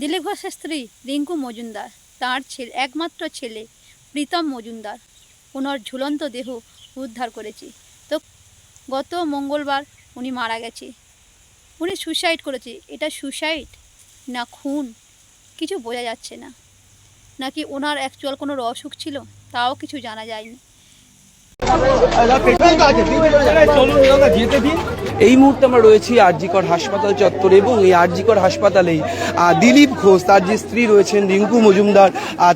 দিলীপ ঘোষের স্ত্রী রিঙ্কু মজুমদার, তার ছেলে, একমাত্র ছেলে প্রীতম মজুমদার। ওনার ঝুলন্ত দেহ উদ্ধার করেছি। তো গত মঙ্গলবার উনি মারা গেছে। উনি সুসাইড করেছে। এটা সুসাইড না খুন? কিছু বোঝা যাচ্ছে না। নাকি ওনার অ্যাকচুয়াল কোনো অসুখ ছিল? তাও কিছু জানা যায়নি। এই মুহূর্তে আমরা রয়েছি আরজিকর হাসপাতাল চত্বরে এবং এই আরজিকর হাসপাতালেই দিলীপ ঘোষ, তার যে স্ত্রী রয়েছেন রিঙ্কু মজুমদার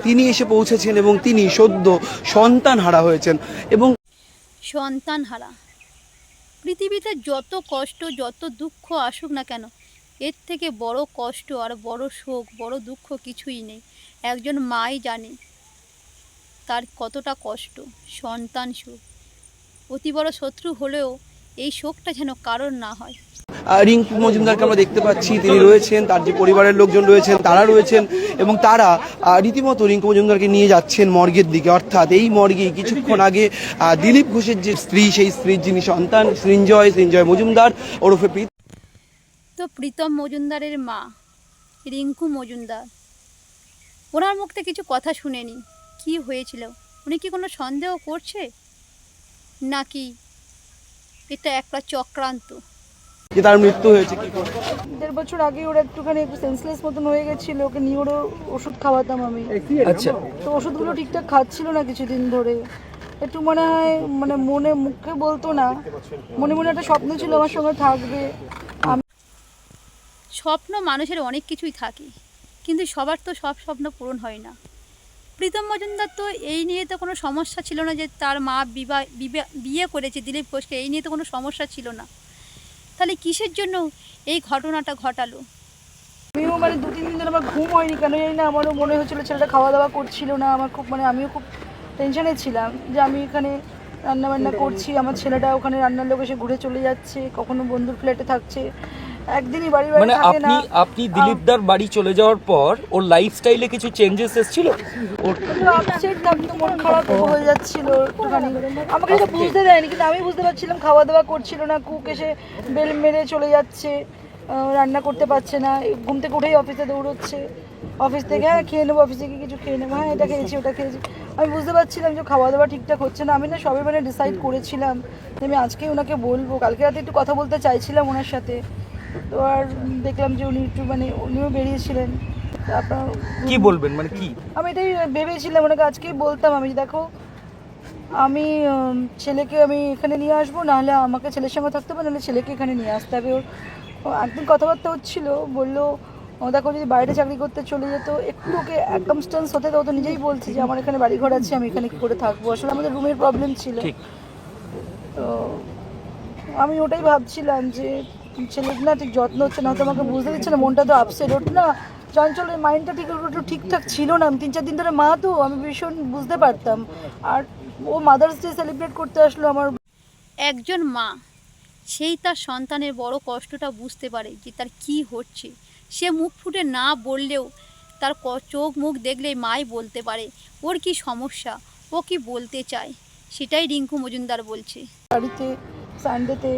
তিনি এসে পৌঁছেছেন এবং তিনি সদ্য সন্তান হারা হয়েছেন এবং সন্তান হারা পৃথিবীতে যত কষ্ট, যত দুঃখ আসুক না কেন, এর থেকে বড় কষ্ট আর বড় শোক, বড় দুঃখ কিছুই নেই। একজন মাই জানে তার কতটা কষ্ট সন্তান সুখ। অতি বড় শত্রু হলেও এই শোকটা যেন কারণ না হয়। রিঙ্কু মজুমদারকে আমরা দেখতে পাচ্ছি তিনি রয়েছেন তার যে পরিবারের লোকজন রয়েছেন তারা রয়েছেন এবং তারা রীতিমতো রিঙ্কু মজুমদারকে নিয়ে যাচ্ছেন মর্গের দিকে। অর্থাৎ এই মর্গে কিছুক্ষণ আগে দিলীপ ঘোষের যে স্ত্রী সেই স্ত্রীর যিনি সন্তান সৃঞ্জয় সৃঞ্জয় মজুমদার ওরফে প্রীত তো প্রীতম মজুমদারের মা রিঙ্কু মজুমদার। ওনার মুখ থেকে কিছু কথা শুনেনি। কি হয়েছিল? উনি কি কোনো সন্দেহ করছে? নাকি এটা একটা চক্রান্ত? যে তার মৃত্যু হয়েছে কি দেড় বছর আগে ওরা একটুখানি একটু সেন্সলেস মতন হয়ে গেছিল ওকে নিউরো ওষুধ খাওয়াতাম আমি। আচ্ছা। তো ওষুধগুলো ঠিকঠাক খাচ্ছিল না কিছুদিন ধরে। একটু মনে হয় মানে মনে মুখে বলতো না। মনে মনে একটা স্বপ্ন ছিল আমার সঙ্গে থাকবে। স্বপ্ন মানুষের অনেক কিছুই থাকে কিন্তু সবার তো সব স্বপ্ন পূরণ হয় না। প্রীতম মজুমদার তো এই নিয়ে তো কোনো সমস্যা ছিল না যে তার মা বিবাহ বিবা- বিয়ে করেছে, দিলীপ ঘোষকে, এই নিয়ে তো কোনো সমস্যা ছিল না। তাহলে কিসের জন্য এই ঘটনাটা ঘটালো? আমিও মানে দু তিন দিন ধরে আমার ঘুম হয়নি কেন জানি না, আমারও মনে হচ্ছিল ছেলেটা খাওয়া দাওয়া করছিল না, আমার খুব মানে আমিও খুব টেনশনে ছিলাম যে আমি এখানে রান্না বান্না করছি, আমার ছেলেটা ওখানে রান্নার লোক এসে ঘুরে চলে যাচ্ছে, কখনো বন্ধুর ফ্ল্যাটে থাকছে। একদিনই বাড়ি মানে আপনি আপনি দিলীপদার বাড়ি চলে যাওয়ার পর ওর লাইফস্টাইলে কিছু চেঞ্জেস এসেছিল? আপসেট থাকতো মন খারাপ হয়ে যাচ্ছিল একটুখানি। আমাকে এটা বুঝতে দেয়নি কিন্তু আমি বুঝতে পারছিলাম খাওয়া দাওয়া করছিল না কুক এসে বেল মেরে চলে যাচ্ছে রান্না করতে পারছে না ঘুম থেকে উঠেই অফিসে দৌড়চ্ছে। অফিস থেকে হ্যাঁ খেয়ে নেব অফিসে গিয়ে কিছু খেয়ে নেব হ্যাঁ এটা খেয়েছি ওটা খেয়েছি। আমি বুঝতে পারছিলাম যে খাওয়া দাওয়া ঠিকঠাক হচ্ছে না আমি না সবে মানে ডিসাইড করেছিলাম যে আমি আজকেই ওনাকে বলব কালকে রাতে একটু কথা বলতে চাইছিলাম ওনার সাথে। তো আর দেখলাম যে উনি একটু মানে উনিও বেরিয়েছিলেন। তারপর কি বলবেন? মানে কি? আমি এটাই ভেবেছিলাম ওনাকে আজকেই বলতাম। আমি যে, দেখো আমি ছেলেকে আমি এখানে নিয়ে আসব নাহলে আমাকে ছেলের সঙ্গে থাকতে হবে নাহলে ছেলেকে এখানে নিয়ে আসতে হবে। ওর একদিন কথাবার্তা হচ্ছিল বলল দেখো যদি বাইরে চাকরি করতে চলে যেত একটু ওকে অ্যাকমস্টেন্স হতে তো নিজেই বলছি যে আমার এখানে বাড়ি ঘর আছে আমি এখানে কি করে থাকব? আসলে আমাদের রুমের প্রবলেম ছিল। তো আমি ওটাই ভাবছিলাম যে ছেলের না ঠিক যত্ন হচ্ছে না তো আমাকে বুঝতে দিচ্ছে না মনটা তো আপসেট ওঠ না চঞ্চলের মাইন্ডটা ঠিক একটু ঠিকঠাক ছিল না। আমি তিন চার দিন ধরে মা তো আমি ভীষণ বুঝতে পারতাম। আর ও মাদার্স ডে সেলিব্রেট করতে আসলো আমার। একজন মা সেই তার সন্তানের বড় কষ্টটা বুঝতে পারে যে তার কি হচ্ছে। সে মুখ ফুটে না বললেও তার চোখ মুখ দেখলেই মাই বলতে পারে ওর কি সমস্যা? ও কি বলতে চায়? সেটাই রিঙ্কু মজুমদার বলছে। বাড়িতে সানডেতে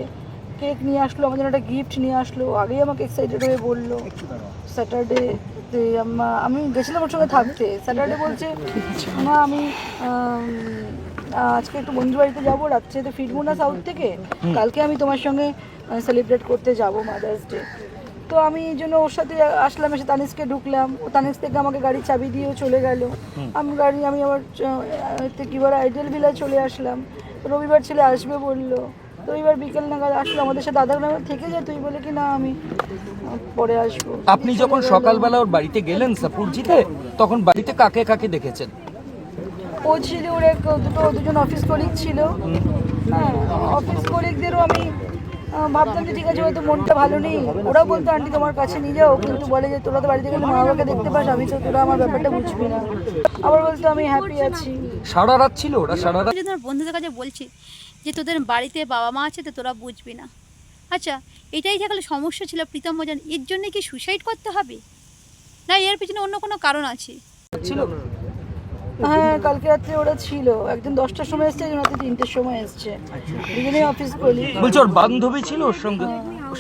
কেক নিয়ে আসলো আমার জন্য একটা গিফট নিয়ে আসলো আগেই আমাকে এক্সাইটেড হয়ে বলল। স্যাটারডে আমি গেছিলাম ওর সঙ্গে থাকতে। স্যাটারডে বলছে মা আমি আজকে একটু বন্ধু বাড়িতে যাব রাত্রে তো ফিরবো না সাউথ থেকে। কালকে আমি তোমার সঙ্গে সেলিব্রেট করতে যাব মাদার্স ডে তো আমি এই জন্য ওর সাথে আসলাম এসে তানিশকে ঢুকলাম। ও তানিশ থেকে আমাকে গাড়ির চাবি দিয়েও চলে গেল। আমি গাড়ি আমি আমার কি বলে আইডেল ভিলায় চলে আসলাম। রবিবার ছেলে আসবে বলল। তো এবার বিকেল নাগাদ আসলো আমাদের সাথে দাদার নামে থেকে যায় তুই বলে কি না আমি পরে আসব। আপনি যখন সকালবেলা ওর বাড়িতে গেলেন সাপুরজিতে তখন বাড়িতে কাকে কাকে দেখেছেন? ও ছিল ওর এক দুটো দুজন অফিস কলিগ ছিল। হ্যাঁ অফিস কলিগদেরও আমি ভাবতাম যে ঠিক আছে হয়তো মনটা ভালো নেই। ওরা বলতো আন্টি তোমার কাছে নিয়ে যাও। কিন্তু বলে যে তোরা তো বাড়িতে গেলে মা বাবাকে দেখতে পাস আমি তো তোরা আমার ব্যাপারটা বুঝবি না। আবার বলতো আমি হ্যাপি আছি। সারা রাত ছিল ওরা সারা রাত তোমার বন্ধুদের কাছে বলছি যে তোদের বাড়িতে বাবা মা আছে তো তোরা বুঝবি না। আচ্ছা এটাই থাকলে সমস্যা ছিল প্রীতম মজান এর জন্য কি সুসাইড করতে হবে? না এর পিছনে অন্য কোনো কারণ আছে? ছিল। হ্যাঁ কালকে রাত্রে ওরা ছিল। একদিন দশটার সময় এসছে একজন রাত্রে তিনটের সময় এসছে। দুজনেই অফিস কলিগ বলছি ওর বান্ধবী ছিল ওর সঙ্গে।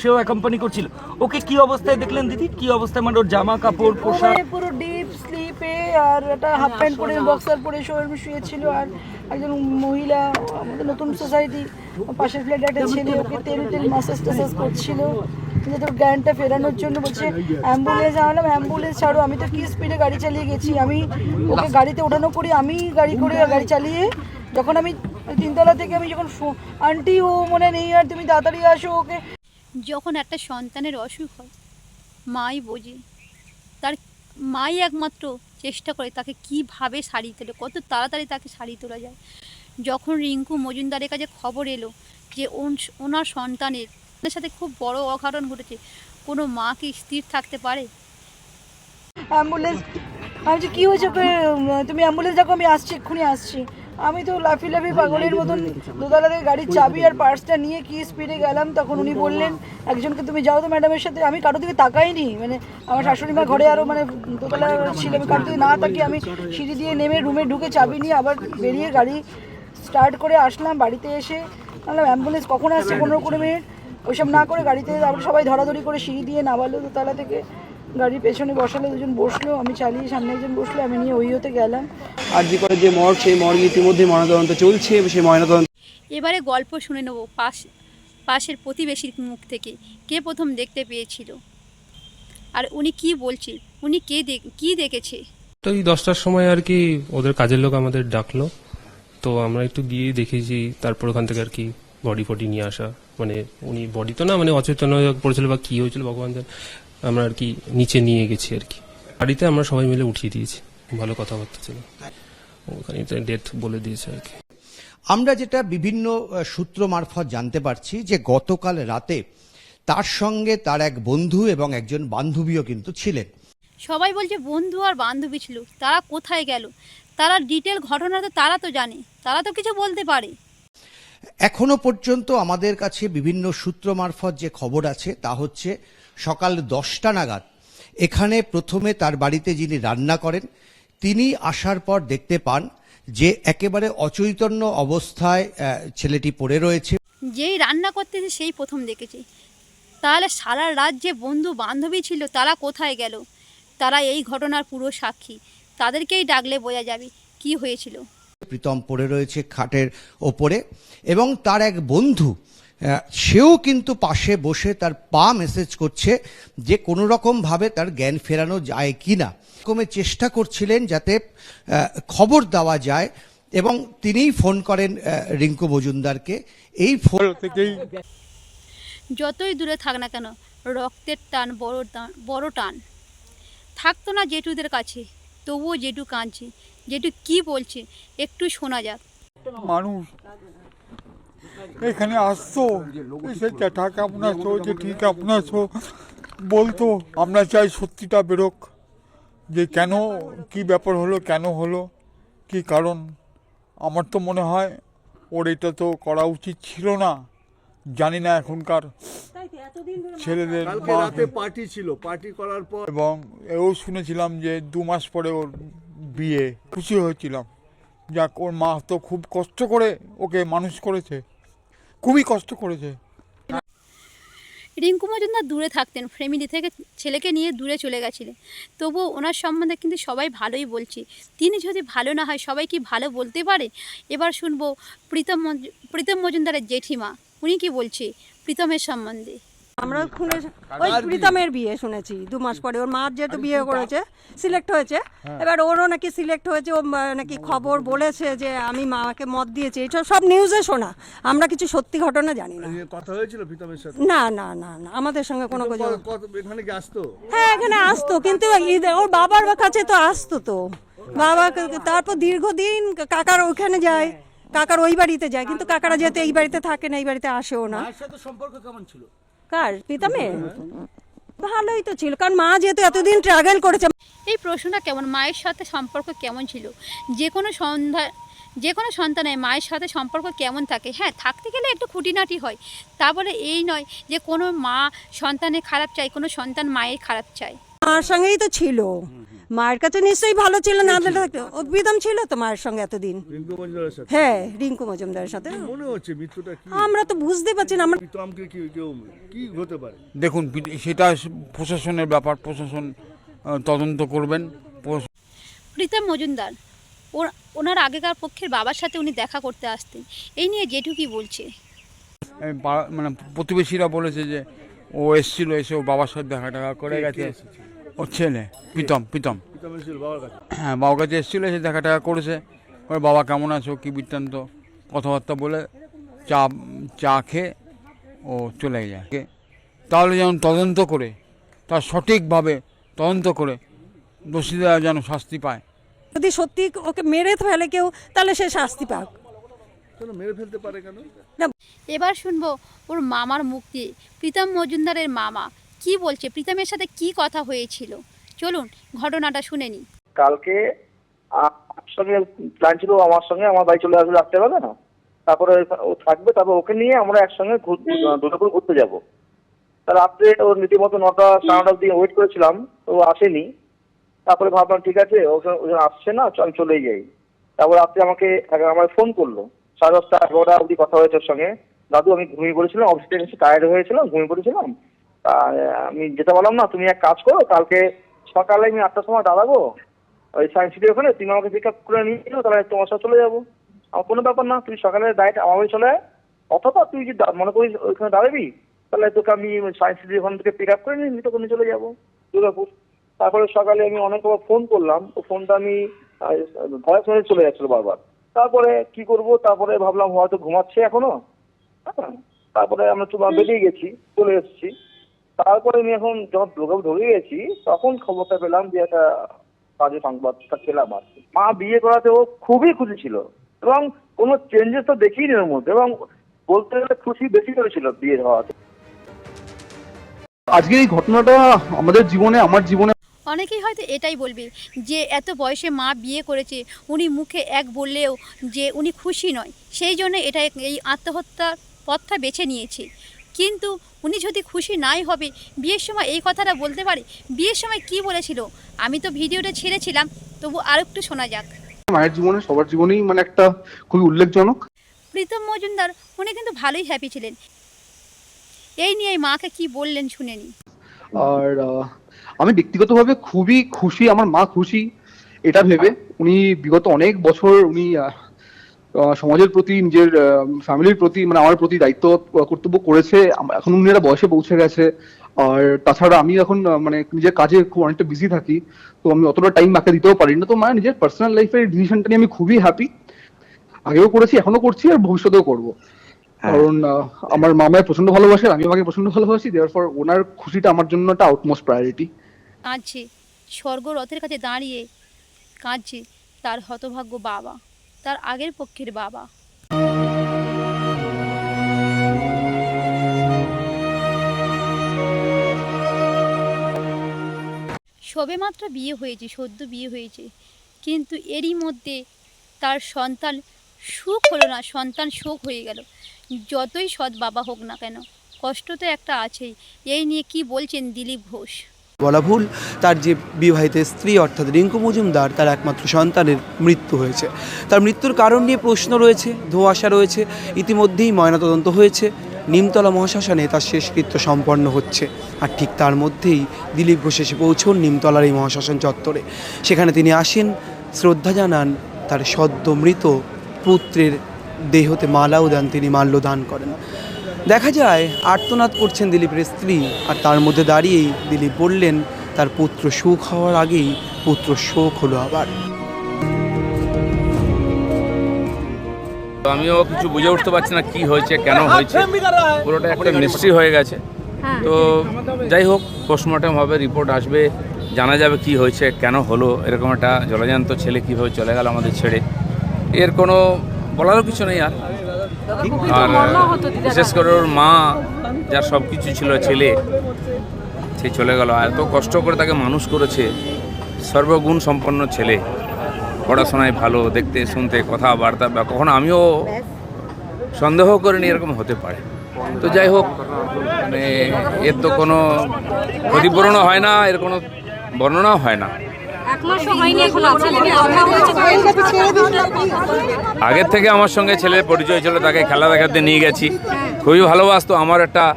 সেও অ্যাকম্পানি করছিল। ওকে কি অবস্থায় দেখলেন দিদি? কি অবস্থায়? মানে ওর জামা কাপড় পোশাক? মানে পুরো ডিপ স্লিপে আর একটা হাফ প্যান্ট পরে বক্সার পরে শোয়ে শুয়েছিল আর একজন মহিলা আমাদের নতুন সোসাইটি পাশের ফ্ল্যাটে একটা ছেলে ওকে তেল তেল মাসাজ টাসাজ করছিল। যাতে ওর জ্ঞানটা ফেরানোর জন্য বলছে অ্যাম্বুলেন্স আনলাম অ্যাম্বুলেন্স ছাড়ো। আমি তো কি স্পিডে গাড়ি চালিয়ে গেছি? আমি ওকে গাড়িতে ওঠানো করি আমি গাড়ি করে গাড়ি চালিয়ে যখন আমি তিনতলা থেকে আমি যখন ফো- আন্টি ও মনে নেই আর তুমি তাড়াতাড়ি আসো ওকে। যখন একটা সন্তানের অসুখ হয় মাই বোঝে তার মাই একমাত্র চেষ্টা করে তাকে কীভাবে সারিয়ে তোলে, কত তাড়াতাড়ি তাকে সারিয়ে তোলা যায়। যখন রিঙ্কু মজুমদারের কাছে খবর এলো যে ওন- ওনার সন্তানের সাথে খুব বড় অঘটন ঘটেছে, কোনো মা কি স্থির থাকতে পারে? অ্যাম্বুলেন্স, আমি কী হয়েছে তুমি অ্যাম্বুলেন্স দেখো, আমি আসছি, এক্ষুনি আসছি। আমি তো লাফি লাফি পাগলের মতন দোতলা থেকে গাড়ির চাবি আর পার্সটা নিয়ে কি স্পিডে গেলাম? তখন উনি বললেন একজনকে তুমি যাও তো ম্যাডামের সাথে আমি কারও দিকে তাকাইনি। মানে আমার শাশুড়ি মা ঘরে আরও মানে দোতলা ছিল আমি কারও দিকে না তাকিয়ে আমি সিঁড়ি দিয়ে নেমে রুমে ঢুকে চাবি নিয়ে আবার বেরিয়ে গাড়ি স্টার্ট করে আসলাম বাড়িতে এসে। বললাম অ্যাম্বুলেন্স কখন আসছে? পনেরো কুড়ি মিনিট? ওইসব না করে গাড়িতে আবার সবাই ধরাধরি করে সিঁড়ি দিয়ে নামালো দোতলা থেকে। গাড়ির পেছনে বসালে দুজন বসল আমি চালিয়ে সামনে একজন বসল আমি নিয়ে ওই হতে গেলাম। আর জি করে যে মর্গ সেই মর্গ ইতিমধ্যে ময়নাতদন্ত চলছে সেই ময়নাতদন্ত এবারে গল্প শুনে নেব পাশ পাশের প্রতিবেশীর মুখ থেকে কে প্রথম দেখতে পেয়েছিল? আর উনি কি বলছে? উনি কে দেখ কী দেখেছে? তো এই দশটার সময় আর কি ওদের কাজের লোক আমাদের ডাকলো। তো আমরা একটু গিয়ে দেখেছি তারপর ওখান থেকে আর কি বডি ফডি নিয়ে আসা। মানে উনি বডি তো না মানে অচেতন হয়ে পড়েছিল বা কি হয়েছিল ভগবান জানে। আমরা আর কি নিচে নিয়ে গেছি আর কি। বাড়িতে আমরা সবাই মিলে উঠিয়ে দিয়েছি। ভালো কথাবার্তা ছিল। ওখানে ডেথ বলে দিয়েছে আর কি। আমরা যেটা বিভিন্ন সূত্র মারফত জানতে পারছি যে গতকাল রাতে তার সঙ্গে তার এক বন্ধু এবং একজন বান্ধবীও কিন্তু ছিলেন। সবাই বলছে বন্ধু আর বান্ধবী ছিল। তারা কোথায় গেল? তারা ডিটেল ঘটনা তো তারা তো জানে। তারা তো কিছু বলতে পারে। এখনও পর্যন্ত আমাদের কাছে বিভিন্ন সূত্র মারফত যে খবর আছে, তা হচ্ছে সকাল দশটা নাগাদ এখানে প্রথমে তার বাড়িতে যিনি রান্না করেন, তিনি আসার পর দেখতে পান যে একেবারে অচৈতন্য অবস্থায় ছেলেটি পড়ে রয়েছে। যেই রান্না করতেছে সেই প্রথম দেখেছি। তাহলে সারা রাত যে বন্ধু বান্ধবী ছিল, তারা কোথায় গেল? তারা এই ঘটনার পুরো সাক্ষী। তাদেরকেই ডাকলে বোঝা যাবে কি হয়েছিল। প্রীতম পড়ে রয়েছে খাটের ওপরে এবং তার এক বন্ধু সেও কিন্তু পাশে বসে তার পা মেসেজ করছে যে কোনো রকমভাবে তার জ্ঞান ফেরানো যায় কি না রকমের চেষ্টা করছিলেন যাতে খবর দেওয়া যায় এবং তিনিই ফোন করেন রিঙ্কু মজুমদারকে। এই ফোন থেকেই যতই দূরে থাক না কেন রক্তের টান বড় টান বড় টান। থাকতো না জেঠুদের কাছে তবুও জেঠু কাঁদছে। জেঠু কি বলছে একটু শোনা যাক। মানুষ এখানে আসতো এসে জ্যাঠা কেমন আছো জেঠি কেমন আছো বলতো আমরা চাই সত্যিটা বেরোক যে কেন কি ব্যাপার হলো কেন হলো কি কারণ? আমার তো মনে হয় ওর এটা তো করা উচিত ছিল না জানি না এখনকার ছেলেদের রাতে পার্টি ছিল পার্টি করার পর এবং এও শুনেছিলাম যে দু মাস পরে ওর বিয়ে খুশি হয়েছিলাম। যাক, ওর মা তো খুব কষ্ট করে ওকে মানুষ করেছে। খুবই কষ্ট করেছে। রিঙ্কু মজুমদার দূরে থাকতেন, ফ্যামিলি থেকে ছেলেকে নিয়ে দূরে চলে গেছিলেন। তবুও ওনার সম্বন্ধে কিন্তু সবাই ভালোই বলছে। তিনি যদি ভালো না হয়, সবাই কি ভালো বলতে পারে? এবার শুনব প্রীতম প্রীতম মজুমদারের জেঠিমা, উনি কি বলছে প্রীতমের সম্বন্ধে? আমরা শুনে ওই প্রীতমের বিয়ে শুনেছি দু মাস পরে। ওর মা যেহেতু বিয়ে করেছে সিলেক্ট হয়েছে। এবার ওরও নাকি সিলেক্ট হয়েছে ও নাকি খবর বলেছে যে আমি মাকে মত দিয়েছি। এইসব সব নিউজে শোনা। আমরা কিছু সত্যি ঘটনা জানি না। কথা হয়েছিল প্রীতমের সাথে? না না না না। আমাদের সঙ্গে কোনো কিছু এখানে কি আসতো? হ্যাঁ এখানে আসতো কিন্তু ওর বাবার কাছে তো আসতো তো। বাবা তারপর দীর্ঘদিন কাকার ওখানে যায় কাকার ওই বাড়িতে যায় কিন্তু কাকারা যেহেতু এই বাড়িতে থাকে না এই বাড়িতে আসেও না। সম্পর্ক কেমন ছিল? কার প্রীতমের ভালোই তো ছিল কারণ মা যেহেতু এতদিন ট্রাভেল করেছে। এই প্রশ্নটা কেমন? মায়ের সাথে সম্পর্ক কেমন ছিল? যে কোনো সন্ধ্যা যে কোনো সন্তানের মায়ের সাথে সম্পর্ক কেমন থাকে? হ্যাঁ থাকতে গেলে একটু খুঁটিনাটি হয়। তারপরে এই নয় যে কোনো মা সন্তানের খারাপ চায় কোনো সন্তান মায়ের খারাপ চায়। মার সঙ্গেই তো ছিল। মায়ের কাছে নিশ্চয়ই ভালো ছিল না থাকতো। প্রীতম ছিল তো মায়ের সঙ্গে এতদিন। রিঙ্কু মজুমদারের সাথে? হ্যাঁ রিঙ্কু মজুমদারের সাথে। মনে হচ্ছে মৃত্যুটা কি? আমরা তো বুঝতে পারছি না আমরা প্রীতমকে কি কেউ কি হতে পারে? দেখুন সেটা প্রশাসনের ব্যাপার প্রশাসন তদন্ত করবেন। প্রীতম মজুমদার ওর ওনার আগেকার পক্ষের বাবার সাথে উনি দেখা করতে আসতেন। এই নিয়ে জেঠু কি বলছে মানে প্রতিবেশীরা বলেছে যে ও এসেছিল এসে ও বাবার সাথে দেখা টাকা করে গেছে। ওর ছেলে প্রীতম প্রীতম। হ্যাঁ বাবার কাছে এসেছিল এসে দেখা টাকা করেছে। ওর বাবা কেমন আছো কী বৃত্তান্ত কথাবার্তা বলে চা চা খেয়ে ও চলে যায়। কে- তাহলে যেন তদন্ত করে তার সঠিকভাবে তদন্ত করে দোষীরা যেন শাস্তি পায়। যদি সত্যি ওকে মেরে ফেলে কেউ তাহলে সে শাস্তি পাক। কেন মেরে ফেলতে পারে কেন? এবার শুনব ওর মামার দিয়ে প্রীতম মজুমদারের মামা। কি বলছে? প্রীতমের সাথে কি কথা হয়েছিল? চলুন, ঘটনাটা শুনে নিই। কালকে আমার সঙ্গে প্ল্যান ছিল, আমার সঙ্গে আমার বাড়ি চলে আসবে রাত্রেবেলা না? তারপরে ও থাকবে, তারপর ওকে নিয়ে আমরা একসঙ্গে দুর্গাপুর ঘুরতে যাব। রাত্রে ওর রীতিমতো নটা, সাড়ে নটার দিকে ওয়েট করেছিলাম, ও আসেনি। তারপরে ভাবলাম, ঠিক আছে, ও যখন- আসছে না আমি চলেই যাই। তারপর রাত্রে আমাকে আমার ফোন করল। সাড়ে দশটা, এগারোটা অবধি কথা হয়েছে ওর সঙ্গে। দাদু, আমি ঘুমিয়ে পড়েছিলাম অফিস থেকে এসে টায়ার্ড হয়েছিলাম ঘুমিয়ে পড়েছিলাম। আমি যেতে বললাম না তুমি এক কাজ করো কালকে সকালে আমি আটটার সময় দাঁড়াবো ওই সায়েন্স সিটির ওখানে তুমি আমাকে পিক আপ করে নিয়ে যাও তাহলে তোমার সাথে চলে যাব। আমার কোনো ব্যাপার না তুই সকালে ডাইরেক্ট আমার বাড়ি চলে আয়। অথবা তুই যদি মনে করিস ওইখানে দাঁড়াবি তাহলে তোকে আমি সায়েন্স সিটির ওখান থেকে পিক আপ করে নিয়ে তোকে নিয়ে চলে যাব। দুর্গাপুর। তারপরে সকালে আমি অনেকবার ফোন করলাম ও ফোনটা আমি ভয়েস মেসেজ চলে যাচ্ছিল বারবার। তারপরে কি করব তারপরে ভাবলাম হয়তো ঘুমাচ্ছে এখনও। হ্যাঁ তারপরে আমরা বেরিয়ে গেছি চলে এসেছি। তারপরে আমি এখন যখন দুর্গাপুর ঢুকে গেছি তখন খবরটা পেলাম যে একটা বাজে সংবাদটা পেলাম আর কি। মা বিয়ে করাতে ও খুবই খুশি ছিল এবং কোনো চেঞ্জেস তো দেখিনি ওর মধ্যে এবং বলতে গেলে খুশি বেশি করেছিল বিয়ে হওয়াতে। আজকে এই ঘটনাটা আমাদের জীবনে আমার জীবনে অনেকেই হয়তো এটাই বলবে যে এত বয়সে মা বিয়ে করেছে উনি মুখে এক বললেও যে উনি খুশি নয়। সেই জন্য এটা এই আত্মহত্যার পথটা বেছে নিয়েছে। কিন্তু উনি যদি খুশি নাই হবে বিয়ের সময় এই কথাটা বলতে পারে? বিয়ের সময় কি বলেছিল? আমি তো ভিডিওটা ছেড়েছিলাম তবু আর একটু শোনা যাক। মায়ের জীবনে সবার জীবনেই মানে একটা খুবই উল্লেখজনক। প্রীতম মজুমদার উনি কিন্তু ভালোই হ্যাপি ছিলেন। এই নিয়ে মাকে কি বললেন শুনে নিই আর আমি ব্যক্তিগতভাবে খুবই খুশি আমার মা খুশি এটা ভেবে। উনি বিগত অনেক বছর উনি সমাজের প্রতি নিজের ফ্যামিলির প্রতি মানে আমার প্রতি দায়িত্ব কর্তব্য করেছে। এখন উনি একটা বয়সে পৌঁছে গেছে। আর তাছাড়া আমি এখন মানে নিজের কাজে খুব অনেকটা বিজি থাকি। তো আমি অতটা টাইম মাকে দিতেও পারি না তো মানে নিজের পার্সোনাল লাইফের ডিসিশনটা নিয়ে আমি খুবই হ্যাপি আগেও করেছি এখনও করছি আর ভবিষ্যতেও করব। কারণ আমার মামায় প্রচণ্ড ভালোবাসে আমি আমাকে প্রচণ্ড ভালোবাসি। দেওয়ার পর ওনার খুশিটা আমার জন্য একটা আউটমোস্ট প্রায়োরিটি কাঁদছে। স্বর্গ রথের কাছে দাঁড়িয়ে কাঁদছে তার হতভাগ্য বাবা। তার আগের পক্ষের বাবা। সবেমাত্র বিয়ে হয়েছে, সদ্য বিয়ে হয়েছে। কিন্তু এরই মধ্যে তার সন্তান সুখ হলো না, সন্তান শোক হয়ে গেল। যতই সৎ বাবা হোক না কেন, কষ্ট তো একটা আছেই। এই নিয়ে কি বলছেন দিলীপ ঘোষ? বলা ভুল, তার যে বিবাহিত স্ত্রী অর্থাৎ রিঙ্কু মজুমদার, তার একমাত্র সন্তানের মৃত্যু হয়েছে। তার মৃত্যুর কারণ নিয়ে প্রশ্ন রয়েছে, ধোঁয়াশা রয়েছে, ইতিমধ্যেই ময়নাতদন্ত হয়েছে, নিমতলা মহাশ্মশানে তার শেষকৃত্য সম্পন্ন হচ্ছে, আর ঠিক তার মধ্যেই দিলীপ ঘোষ এসে পৌঁছন নিমতলার এই মহাশ্মশান চত্বরে। সেখানে তিনি আসেন, শ্রদ্ধা জানান তার সদ্য মৃত পুত্রের দেহতে মালাও দেন, তিনি মাল্যদান করেন। দেখা যায় আর্তনাদ করছেন দিলীপের স্ত্রী আর তার মধ্যে দাঁড়িয়েই দিলীপ বললেন তার পুত্র সুখ হওয়ার আগেই পুত্র শোক হলো আবার। তো আমিও কিছু বুঝে উঠতে পারছি না কি হয়েছে কেন হয়েছে। পুরোটা একটা মিস্ট্রি হয়ে গেছে। তো যাই হোক পোস্টমর্টম হবে রিপোর্ট আসবে জানা যাবে কি হয়েছে কেন হলো এরকম একটা জলজান্ত ছেলে কীভাবে চলে গেল আমাদের ছেড়ে। এর কোনো বলারও কিছু নেই আর। আর বিশেষ করে ওর মা যার সব কিছু ছিল ছেলে সে চলে গেল। এত কষ্ট করে তাকে মানুষ করেছে। সর্বগুণ সম্পন্ন ছেলে। পড়াশোনায় ভালো দেখতে শুনতে কথাবার্তা বা কখনো আমিও সন্দেহ করিনি এরকম হতে পারে। তো যাই হোক মানে এর তো কোনো ক্ষতিপূরণও হয় না এর কোনো বর্ণনাও হয় না। এক মাসও হয়নি এখন ছেলেকে কথা হয়েছে। আগের থেকে আমার সঙ্গে ছেলের পরিচয় ছিল তাকে খেলা দেখাতে নিয়ে গেছি। খুবই ভালোবাসতো আমার একটা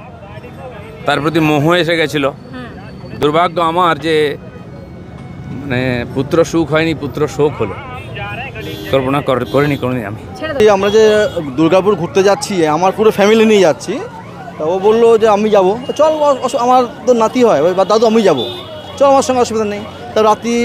তার প্রতি মোহ এসে গেছিল। দুর্ভাগ্য আমার যে মানে পুত্র সুখ হয়নি পুত্র শোক হলো। কল্পনা কর- করিনি কোনোদিন আমি। এই আমরা যে দুর্গাপুর ঘুরতে যাচ্ছি আমার পুরো ফ্যামিলি নিয়ে যাচ্ছি তা ও বলল যে আমি যাব। চল আমার তো নাতি হয় ওই বা দাদু আমি যাব। চল আমার সঙ্গে অসুবিধা নেই। তা রাত্রি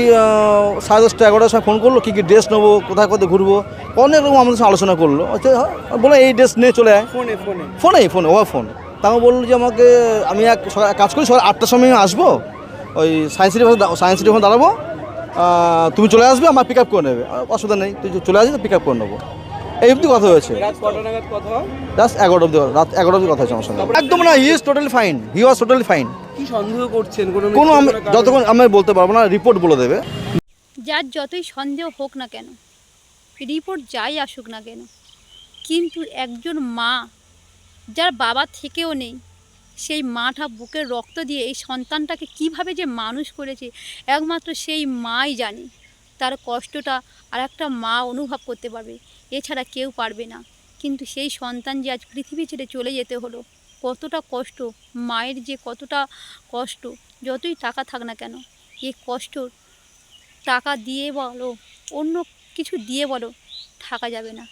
সাড়ে দশটা এগারোটার সময় ফোন করল কী কী ড্রেস নেব কোথায় কোথায় ঘুরবো। অনেক রকম আমাদের সঙ্গে আলোচনা করল। আচ্ছা হ্যাঁ, বলে এই ড্রেস নিয়ে চলে আয়। ফোনে ফোনে ফোনে ফোনে ও ফোন তা আমি বলল যে আমাকে আমি এক কাজ করি সকাল আটটার সময় আসব। ওই সায়েন্স সিটি সায়েন্স সিটি ওখানে দাঁড়াবো। তুমি চলে আসবে আমার পিক আপ করে নেবে। অসুবিধা নেই তুই চলে আসবি তো পিক আপ করে নেব। এই অবধি কথা হয়েছে। জাস্ট এগারো অবধি রাত এগারো অবধি কথা হয়েছে আমার সঙ্গে। একদম না he is totally fine he was totally fine কি সন্দেহ করছেন? কোনো আমি যতক্ষণ আমি বলতে পারব না রিপোর্ট বলে দেবে। যার যতই সন্দেহ হোক না কেন রিপোর্ট যাই আসুক না কেন কিন্তু একজন মা যার বাবা থেকেও নেই সেই মাটা বুকের রক্ত দিয়ে এই সন্তানটাকে কীভাবে যে মানুষ করেছে একমাত্র সেই মাই জানে। তার কষ্টটা আর একটা মা অনুভব করতে পারবে এছাড়া কেউ পারবে না। কিন্তু সেই সন্তান যে আজ পৃথিবী ছেড়ে চলে যেতে হলো কতটা কষ্ট, মায়ের যে কতটা কষ্ট, যতই টাকা থাক না কেন, এই কষ্ট টাকা দিয়ে বলো, অন্য কিছু দিয়ে বলো, থাকা যাবে না।